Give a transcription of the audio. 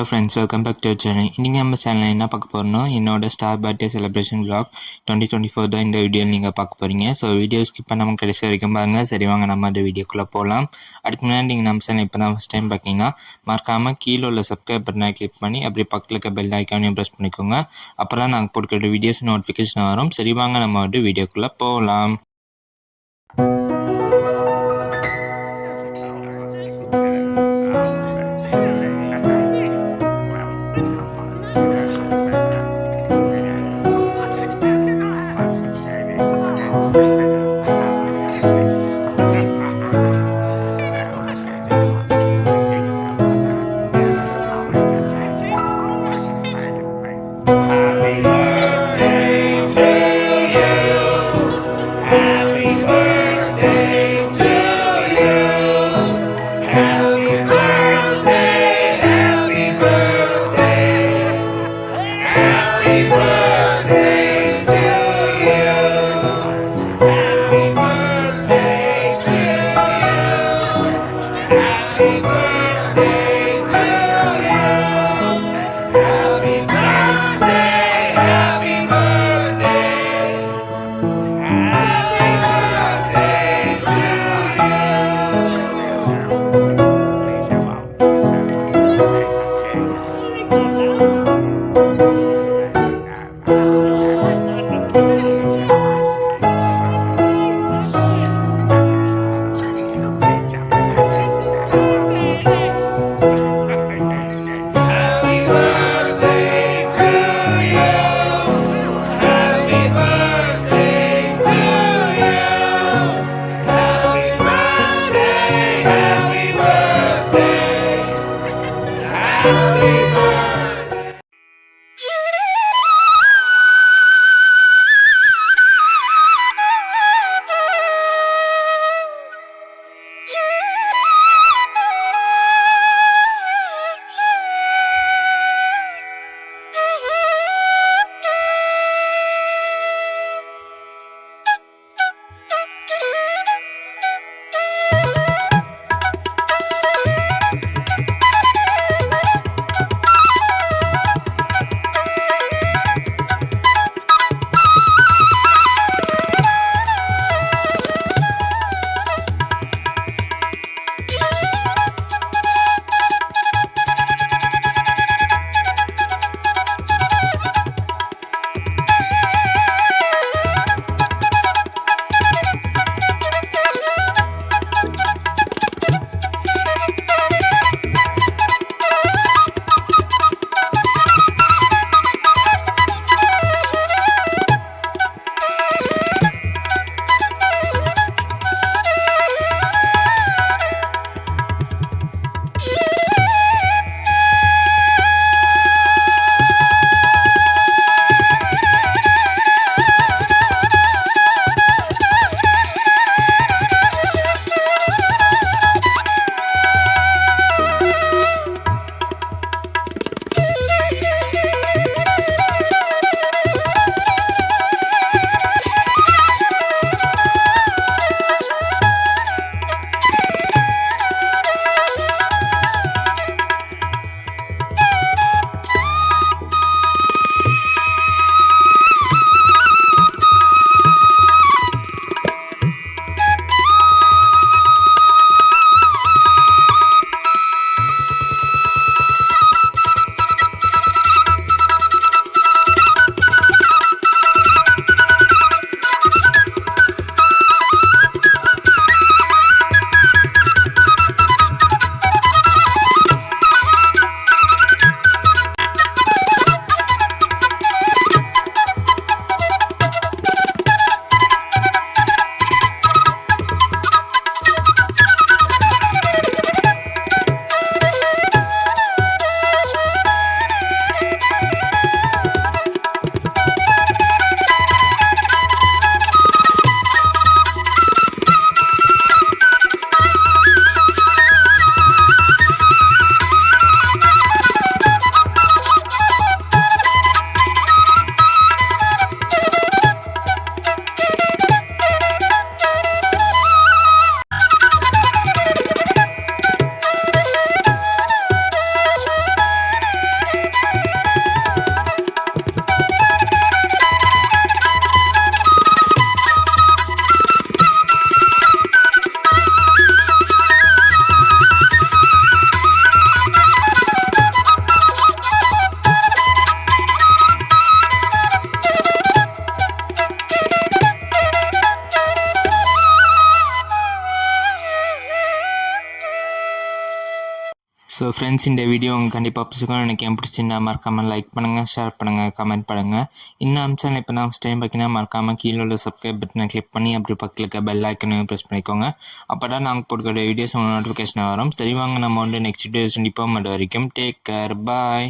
Hello friends welcome back to channel இன்றைக்கி நம்ம சேனலில் என்ன பார்க்க போகிறோம்னா என்னோட star birthday celebration vlog twenty twenty four தான் இந்த வீடியோவில் நீங்கள் பார்க்க போகிறீங்க ஸோ வீடியோ ஸ்கிப் பண்ணாமல் கடைசி வரைக்கும் பாருங்கள் சரி வாங்க நம்ம அந்த வீடியோக்குள்ளே போகலாம் அதுக்கு முன்னாடி நீங்கள் நம்ம சேனல் இப்போ தான் ஃபஸ்ட் டைம் பார்த்தீங்கன்னா மறக்காமல் கீழே உள்ள சப்ஸ்கிரைப் பட்டனை கிளிக் பண்ணி அப்படியே பக்கத்தில் இருக்க பெல் ஐக்கானையும் ப்ரெஸ் பண்ணிக்கோங்க. அப்போல்லாம் நாங்கள் போட்டுக்கிற வீடியோஸ் நோட்டிஃபிகேஷன் வரும். சரி வாங்க நம்ம வந்து வீடியோக்குள்ளே போகலாம் ஃப்ரெண்ட்ஸ் இந்த வீடியோ உங்களுக்கு கண்டிப்பாக பிடிச்சிருக்கும் எனக்கு ஏன் பிடிச்சிருந்தா மறக்காமல் லைக் பண்ணுங்கள் ஷேர் பண்ணுங்கள் கமெண்ட் பண்ணுங்கள் இன்னும் அம்சம் இப்போ நான் ஃபஸ்ட் டைம் பார்த்தீங்கன்னா மறக்காமல் கீழே உள்ள சப்ஸ்கிரைப் பட்டனை கிளிக் பண்ணி அப்படி பக்கத்தில் இருக்க பெல் ஐக்கனையும் ப்ரெஸ் பண்ணிக்கோங்க. அப்போ தான் நாங்கள் போட்டுக்கிற வீடியோஸ் உங்களுக்கு நோட்டிஃபிகேஷன் வரும். சரி வாங்க நம்ம வந்து நெக்ஸ்ட் டேஸ் கண்டிப்பாக மட்டும் வரைக்கும் டேக் கேர் பாய்